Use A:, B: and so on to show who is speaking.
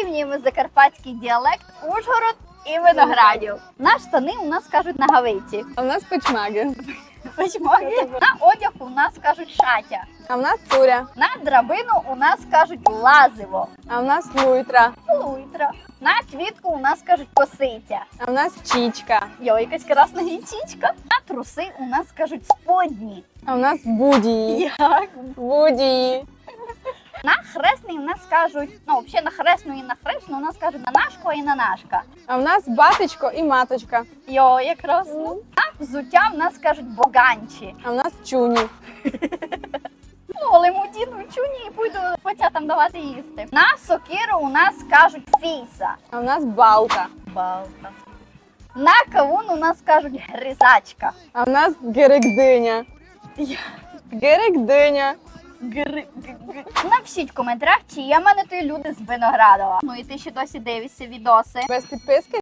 A: порівнюємо закарпатський діалект Ужгород і виноградів. На штани у нас кажуть нагавиці.
B: А в нас печмаги.
A: На одяг у нас кажуть шатя.
B: А в нас цуря.
A: На драбину у нас кажуть лазиво.
B: А в нас луйтра.
A: Луйтра. На квітку у нас кажуть косиця.
B: А в нас чічка.
A: Йо, якась красна гічічка. На труси у нас кажуть сподні.
B: А в нас будії.
A: Як?
B: Будії.
A: На хресний у нас кажуть, ну, взагалі на хресну і на хресну у нас кажуть на нашко і на нашка.
B: А в нас батечко і маточка.
A: Йо, якраз. Ну. На взуття в нас кажуть боганчі.
B: А в нас чуні.
A: Ну, але мудіну чуні і пойду потятам давати їсти. На сокиру у нас кажуть фіса.
B: А в нас балка.
A: Балка. На кавун у нас кажуть гризачка.
B: А в нас герекдиня. Герекдиня.
A: Гри... г- г- Напишіть в коментарях, чи є в мене ті люди з Виноградова. Ну і ти ще досі дивишся відоси.
B: Без підписки